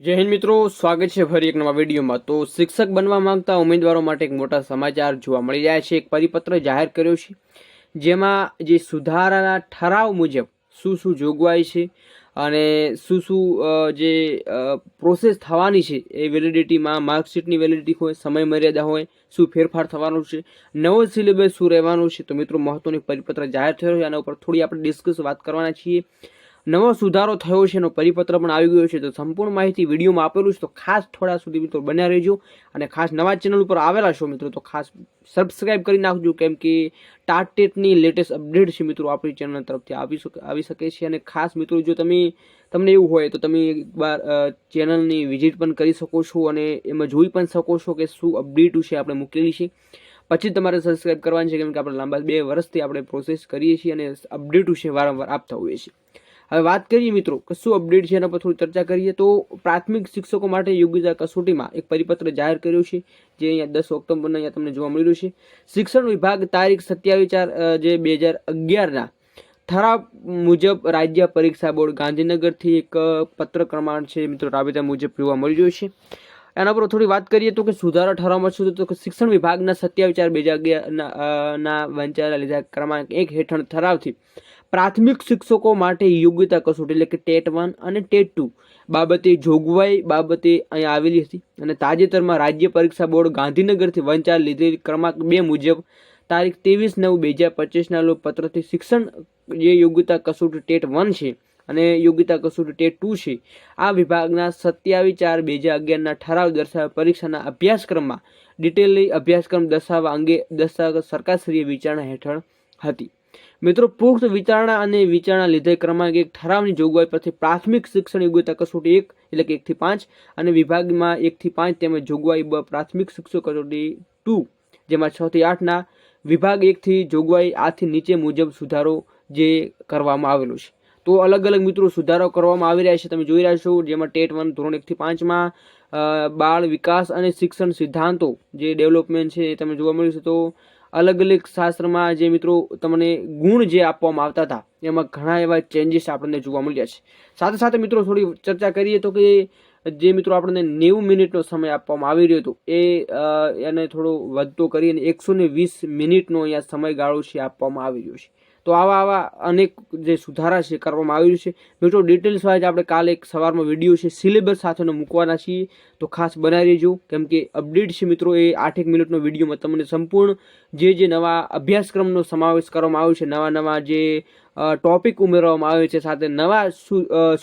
જય હિન્દ મિત્રો, સ્વાગત છે ફરી એક નવા વિડીયોમાં. તો શિક્ષક બનવા માંગતા ઉમેદવારો માટે એક મોટા સમાચાર જોવા મળી રહ્યા છે. એક પરિપત્ર જાહેર કર્યો છે, જેમાં જે સુધારાના ઠરાવ મુજબ શું શું જોગવાઈ છે અને શું શું જે પ્રોસેસ થવાની છે એ વેલિડિટીમાં માર્કશીટની વેલિડિટી હોય સમય મર્યાદા હોય, શું ફેરફાર થવાનો છે, નવો સિલેબસ શું રહેવાનો છે. તો મિત્રો, મહત્વનું પરિપત્ર જાહેર થયો છે. આના ઉપર થોડી આપણે ડિસ્કસ વાત કરવાના છીએ. નવો સુધારો થયો છે, એનો પરિપત્ર પણ આવી ગયો છે. તો સંપૂર્ણ માહિતી વિડીયોમાં આપેલું છે. તો ખાસ થોડા સુધી મિત્રો બન્યા રહેજો. અને ખાસ નવા ચેનલ ઉપર આવેલા છો મિત્રો, તો ખાસ સબસ્ક્રાઈબ કરી નાખજો. કેમ કે ટાટેટની લેટેસ્ટ અપડેટ છે મિત્રો, આપણી ચેનલ તરફથી આવી શકે આવી શકે છે. અને ખાસ મિત્રો, જો તમે, તમને એવું હોય, તો તમે એકવાર ચેનલની વિઝિટ પણ કરી શકો છો. અને એમાં જોઈ પણ શકો છો કે શું અપડેટ છે આપણે મૂકેલી છે. પછી તમારે સબસ્ક્રાઈબ કરવાની છે, કેમ કે આપણે લાંબા બે વર્ષથી આપણે પ્રોસેસ કરીએ છીએ અને અપડેટ છે વારંવાર આપતા હોઈએ છીએ. હવે વાત કરીએ મિત્રો, કે શું અપડેટ છે એના પર થોડી ચર્ચા કરીએ તો પ્રાથમિક શિક્ષકો માટે યોગ્યતા કસોટીમાં એક પરિપત્ર જાહેર કર્યો છે, જે અહીંયા દસ ઓક્ટોબરના અહીંયા તમને જોવા મળી રહ્યું છે. શિક્ષણ વિભાગ તારીખ સત્યાવીસ ચાર જે બે હજાર અગિયારના ઠરાવ મુજબ રાજ્ય પરીક્ષા બોર્ડ ગાંધીનગરથી એક પત્ર ક્રમાંક છે, મિત્રો, રાબેતા મુજબ જોવા મળી રહ્યું છે. એના પર થોડી વાત કરીએ તો કે સુધારા ઠરાવમાં શું તો કે શિક્ષણ વિભાગના સત્યાવીસ ચાર બે ના વંચાયેલા લીધા ક્રમાંક એક હેઠળ ઠરાવથી પ્રાથમિક શિક્ષકો માટે યોગ્યતા કસોટી એટલે કે ટેટ વન અને ટેટ ટુ બાબતે જોગવાઈ બાબતે અહીં આવેલી હતી અને તાજેતરમાં રાજ્ય પરીક્ષા બોર્ડ ગાંધીનગરથી વંચાયેલ લીધેલી ક્રમાંક બે મુજબ તારીખ ત્રેવીસ નવ બે હજાર પચીસના પત્રથી શિક્ષણ જે યોગ્યતા કસોટી ટેટ વન છે અને યોગ્યતા કસોટી ટેટ ટુ છે. આ વિભાગના સત્યાવીસ ચાર બે હજાર અગિયારના ઠરાવ દર્શાવે પરીક્ષાના અભ્યાસક્રમમાં ડિટેલની અભ્યાસક્રમ દર્શાવવા અંગે દર્શાવ સરકારશ્રીએ વિચારણા હેઠળ હતી. મિત્રો, પુખ્ત વિચારણા અને વિચારણા લીધે ક્રમાંક એક ઠરાવની જોગવાઈ પરથી પ્રાથમિક શિક્ષણ યોગ્યતા કસોટી એક એટલે કે એકથી પાંચ અને વિભાગમાં એકથી પાંચ તેમજ જોગવાઈ બ પ્રાથમિક શિક્ષણ કસોટી ટુ જેમાં છ થી આઠના વિભાગ એકથી જોગવાઈ આથી નીચે મુજબ સુધારો જે કરવામાં આવેલો છે. તો અલગ અલગ મિત્રો સુધારો કરવામાં આવી રહ્યા છે. તમે જોઈ રહ્યા છો, જેમાં ટેટ વન, ધોરણ એકથી પાંચમાં બાળ વિકાસ અને શિક્ષણ સિદ્ધાંતો જે ડેવલપમેન્ટ છે એ તમે જોવા મળ્યું છે. તો અલગ અલગ શાસ્ત્રમાં જે મિત્રો તમને ગુણ જે આપવામાં આવતા હતા, એમાં ઘણા એવા ચેન્જીસ આપણને જોવા મળ્યા છે. સાથે સાથે મિત્રો થોડી ચર્ચા કરીએ તો કે જે મિત્રો આપણને નેવું મિનિટનો સમય આપવામાં આવી રહ્યો હતો, એ એને થોડો વધતો કરીને એકસો ને વીસ મિનિટનો અહીંયા સમયગાળો છે આપવામાં આવી રહ્યો છે. તો આવા આવા અનેક જે સુધારા છે, કરવામાં આવ્યું છે. મિત્રો ડિટેલ્સ વાઇઝ આપણે કાલે એક સવારમાં વીડિયો છે સિલેબસ સાથેનો મૂકવાના છીએ. તો ખાસ બનાવી દેજો. કેમ કે અપડેટ છે મિત્રો, એ આઠેક મિનિટનો વિડીયોમાં તમને સંપૂર્ણ જે જે નવા અભ્યાસક્રમનો સમાવેશ કરવામાં આવ્યો છે, નવા નવા જે ટોપિક ઉમેરવામાં આવે છે, સાથે નવા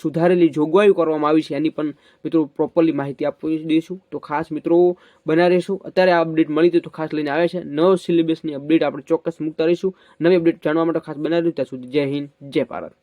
સુધારેલી જોગવાઈઓ કરવામાં આવી છે, એની પણ મિત્રો પ્રોપરલી માહિતી આપી દઈશું તો ખાસ મિત્રો, બના રહીશું. અત્યારે આ અપડેટ મળી તો ખાસ લઈને આવે છે. નવો સિલેબસની અપડેટ આપણે ચોક્કસ મૂકતા રહીશું. નવી અપડેટ જાણવા માટે ખાસ બનાવી ત્યાં સુધી જય હિન્દ, જય ભારત.